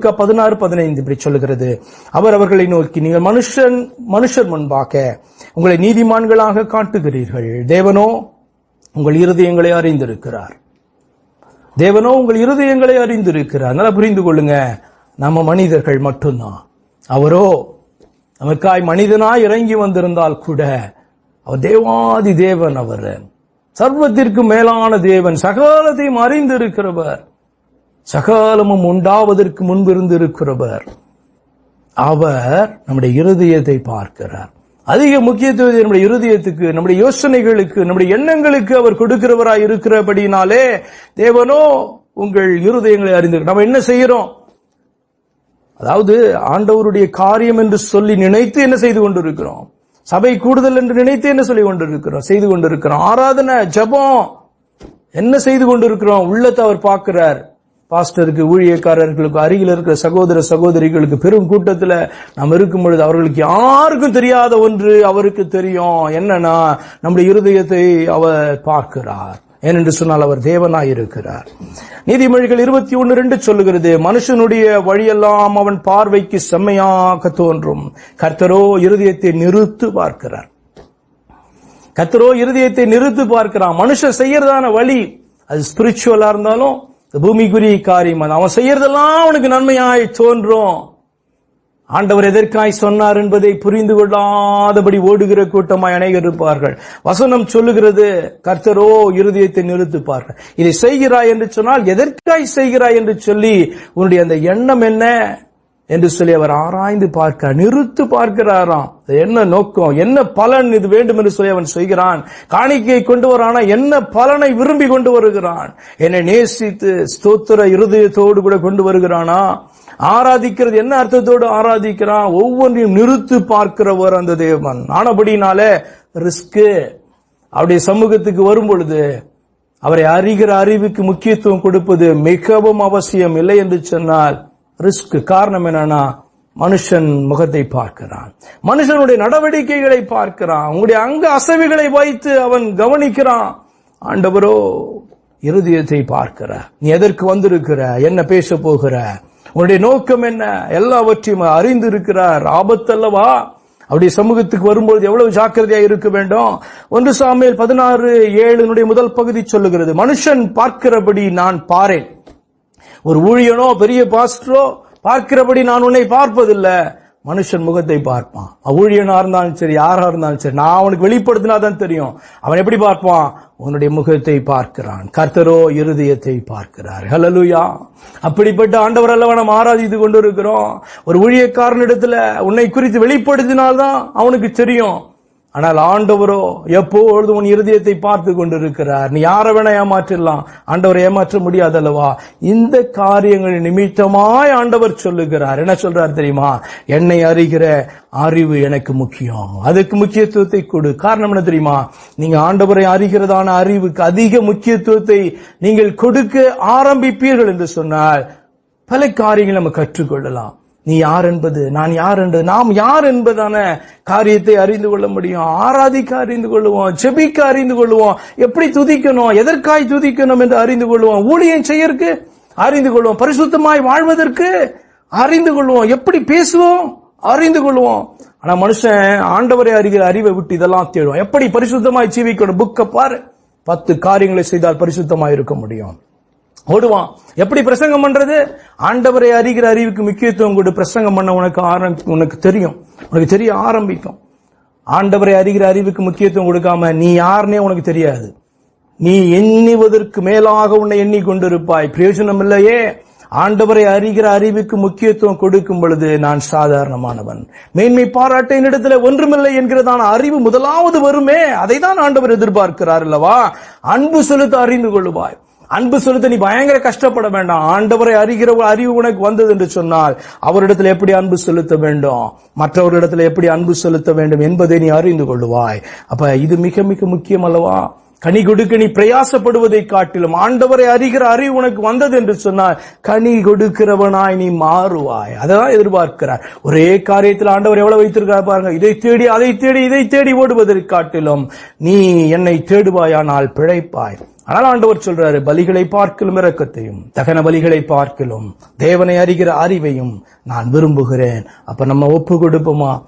பதினாறு பதினைந்து இப்படி சொல்லுகிறது. அவர் அவர்களை நோக்கி நீங்கள் மனுஷன் மனுஷர் முன்பாக உங்களை நீதிமான்களாக காட்டுகிறீர்கள். தேவனோ உங்கள் இருதயங்களை அறிந்திருக்கிறார். தேவனோ உங்கள் இருதயங்களை அறிந்திருக்கிறார். நல்லா புரிந்து கொள்ளுங்க. நம்ம மனிதர்கள் மட்டும்தான். அவரோ நமக்காய் மனிதனாய் இறங்கி வந்திருந்தால் கூட அவர் தேவாதி தேவன் அவர். சர்வத்திற்கு மேலான தேவன் சகலத்தையும் அறிந்திருக்கிறவர். சகாலமும் உண்டாவதற்கு முன்பிருந்து இருக்கிறவர் அவர் நம்முடைய இருதயத்தை பார்க்கிறார். அதிக முக்கியத்துவத்தை நம்முடைய இருதயத்துக்கு நம்முடைய யோசனைகளுக்கு நம்முடைய எண்ணங்களுக்கு அவர் கொடுக்கிறவராய் இருக்கிறபடினாலே தேவனோ உங்கள் இருதயங்களை அறிந்து நம்ம என்ன செய்யறோம் அதாவது ஆண்டவருடைய காரியம் என்று சொல்லி நினைத்து என்ன செய்து கொண்டிருக்கிறோம்? சபை கூடுதல் என்று நினைத்து என்ன சொல்லி கொண்டிருக்கிறோம்? செய்து கொண்டிருக்கிறோம். ஆராதனை ஜெபம் என்ன செய்து கொண்டிருக்கிறோம்? உள்ளத்தை அவர் பார்க்கிறார். பாஸ்டருக்கு ஊழியக்காரர்களுக்கு அருகில் இருக்கிற சகோதர சகோதரிகளுக்கு பெரும் கூட்டத்தில் நாம் இருக்கும் பொழுது அவர்களுக்கு யாருக்கும் தெரியாத ஒன்று அவருக்கு தெரியும். என்னன்னா நம்முடைய இருதயத்தை அவர் பார்க்கிறார். ஏனென்று சொன்னால் அவர் தேவனாய் இருக்கிறார். நீதிமொழிகள் இருபத்தி ஒன்னு ரெண்டு சொல்லுகிறது மனுஷனுடைய வழியெல்லாம் அவன் பார்வைக்கு செம்மையாக தோன்றும். கர்த்தரோ இருதயத்தை நிறுத்து பார்க்கிறார். கர்த்தரோ இருதயத்தை நிறுத்து பார்க்கிறான் மனுஷன் செய்யறதான வழி அது ஸ்பிரிச்சுவலா இருந்தாலும் இந்த பூமிக்குரிய காரியம் அவன் செய்யறதெல்லாம் அவனுக்கு நன்மையாய் தோன்றும். ஆண்டவர் எதற்காய் சொன்னார் என்பதை புரிந்து கொள்ளாதபடி ஓடுகிற கூட்டமாய் அநேகர் இருப்பார்கள். வசனம் சொல்லுகிறது கர்த்தரோ இருதயத்தை நிறுத்துப்பார்கள். இதை செய்கிறாய் என்று சொன்னால் எதற்காய் செய்கிறாய் என்று சொல்லி உன்னுடைய அந்த எண்ணம் என்ன? என்று சொல்லி அவர் ஆராய்ந்து பார்க்க நிறுத்து பார்க்கிறாராம். என்ன நோக்கம்? என்ன பலன் இது வேண்டும் என்று சொல்லி அவன் செய்கிறான் காணிக்கை கொண்டு வரானா? என்ன பலனை விரும்பி கொண்டு வருகிறான்? என்னை நேசித்து ஸ்தோத்திர இருதயத்தோடு கூட கொண்டு வருகிறானா? ஆராதிக்கிறது என்ன அர்த்தத்தோடு ஆராதிக்கிறான்? ஒவ்வொன்றையும் நிறுத்து பார்க்கிறவர் அந்த தேவன். ஆனபடினாலே ரிஸ்க்கு அவருடைய சமூகத்துக்கு வரும் பொழுது அவரை அறிகிற அறிவுக்கு முக்கியத்துவம் கொடுப்பது மிகவும் அவசியம் இல்லை என்று சொன்னால் ரிஸ்க் காரணம் என்னன்னா மனுஷன் முகத்தை பார்க்கிறான். மனுஷனுடைய நடவடிக்கைகளை பார்க்கிறான். உங்களுடைய அங்க அசைவுகளை வைத்து அவன் கவனிக்கிறான். ஆண்டவரோ இருதயத்தை பார்க்கிற நீ எதற்கு வந்திருக்கிற என்ன பேச போகிற உன்னுடைய நோக்கம் என்ன எல்லாவற்றையும் அறிந்து இருக்கிறார் ஆபத்தல்லவா? அப்படி சமூகத்துக்கு வரும்போது எவ்வளவு ஜாக்கிரதையா இருக்க வேண்டும்? ஒன்று சாமியில் பதினாறு ஏழுனுடைய முதல் பகுதி சொல்லுகிறது மனுஷன் பார்க்கிறபடி நான் பாரேன். ஒரு ஊழியனோ பெரிய பாஸ்டரோ பார்க்கிறபடி நான் உன்னை பார்ப்பதில்லை. மனுஷன் முகத்தை பார்ப்பான். ஊழியனா இருந்தாலும் சரி யாரா இருந்தாலும் சரி நான் அவனுக்கு வெளிப்படுத்தினா தான் தெரியும். அவன் எப்படி பார்ப்பான்? உன்னுடைய முகத்தை பார்க்கிறான். கர்த்தரோ இருதயத்தை பார்க்கிறார். ஹலலுயா அப்படிப்பட்ட ஆண்டவர் அல்லவா நம்ம ஆராதித்து கொண்டு இருக்கிறோம் ஒரு ஊழியக்காரனிடத்துல உன்னை குறித்து வெளிப்படுத்தினால்தான் அவனுக்கு தெரியும். ஆனால் ஆண்டவரோ எப்பொழுது உன் இருதயத்தை பார்த்து கொண்டிருக்கிறார். நீ யாரை வேணா ஏமாற்றிடலாம் ஆண்டவரை ஏமாற்ற முடியாதல்லவா? இந்த காரியங்கள் நிமித்தமாய் ஆண்டவர் சொல்லுகிறார். என்ன சொல்றார் தெரியுமா? என்னை அறிகிற அறிவு எனக்கு முக்கியம். அதுக்கு முக்கியத்துவத்தை கொடு. காரணம் என்ன தெரியுமா? நீங்க ஆண்டவரை அறிகிறதான அறிவுக்கு அதிக முக்கியத்துவத்தை நீங்கள் கொடுக்க ஆரம்பிப்பீர்கள் என்று சொன்னால் பல காரியங்களை நம்ம கற்றுக்கொள்ளலாம். நீ யார் என்பது? நான் யார் என்பது நாம் யார் என்பதான காரியத்தை அறிந்து கொள்ள முடியும். ஆராதிக்க அறிந்து கொள்வோம் ஜெபிக்க அறிந்து கொள்வோம். எப்படி துதிக்கணும் எதற்காய் துதிக்கணும் என்று அறிந்து கொள்வோம். ஊழியம் செய்யறதுக்கு அறிந்து கொள்வோம். பரிசுத்தமாய் வாழ்வதற்கு அறிந்து கொள்வோம். எப்படி பேசுவோம்? அறிந்து கொள்வோம். ஆனா மனுஷன் ஆண்டவரை அறிகிற அறிவை விட்டு இதெல்லாம் தேடுவோம் எப்படி பரிசுத்தமாய் ஜீவிக்கணும்? புக்க பாரு. பத்து காரியங்களை செய்தால் பரிசுத்தமாய் இருக்க முடியும். ஓடுவான். எப்படி பிரசங்கம் பண்றது? ஆண்டவரை அறிகிற அறிவுக்கு முக்கியத்துவம் கொடு. பிரசங்கம் பண்ண உனக்கு ஆரம்பி உனக்கு தெரியும். உனக்கு தெரிய ஆரம்பிக்கும். ஆண்டவரை அறிகிற அறிவுக்கு முக்கியத்துவம் கொடுக்காம நீ யாருன்னே உனக்கு தெரியாது. நீ எண்ணுவதற்கு மேலாக உன்னை எண்ணிக்கொண்டிருப்பாய். பிரயோஜனம் இல்லையே ஆண்டவரை அறிகிற அறிவுக்கு முக்கியத்துவம் கொடுக்கும் பொழுது நான் சாதாரணமானவன். மேன்மை பாராட்ட என்னிடத்துல ஒன்றுமில்லை என்கிறதான அறிவு முதலாவது வருமே. அதை தான் ஆண்டவர் எதிர்பார்க்கிறார் அல்லவா? அன்பு செலுத்த அறிந்து கொள்ளுவாய். அன்பு செலுத்த நீ பயங்கர கஷ்டப்பட வேண்டாம். ஆண்டவரை அறிகிற அறிவு உனக்கு வந்தது என்று சொன்னால் அவரிடத்தில் எப்படி அன்பு செலுத்த வேண்டும்? மற்றவர்களிடத்தில் எப்படி அன்பு செலுத்த வேண்டும் என்பதை நீ அறிந்து கொள்ளுவாய் அப்ப இது மிக மிக முக்கியம் அல்லவா? கனி கொடுக்க நீ பிரயாசப்படுவதை காட்டிலும் ஆண்டவரை அறிகிற அறிவு உனக்கு வந்தது என்று சொன்னால் கனி கொடுக்கிறவனாய் நீ மாறுவாய். அதான் எதிர்பார்க்கிறார். ஒரே காரியத்தில் ஆண்டவர் எவ்வளவு வைத்திருக்கிறார் பாருங்க. இதை தேடி அதை தேடி இதை தேடி ஓடுவதற்கு காட்டிலும் நீ என்னை தேடுவாயானால் பிழைப்பாய். ஆனால் ஆண்டவர் சொல்றாரு பலிகளை பார்க்கலும் இரக்கத்தையும் தகன பலிகளை பார்க்கலும். தேவனை அறிகிற அறிவையும் நான் விரும்புகிறேன். அப்ப நம்ம ஒப்பு கொடுப்போமா?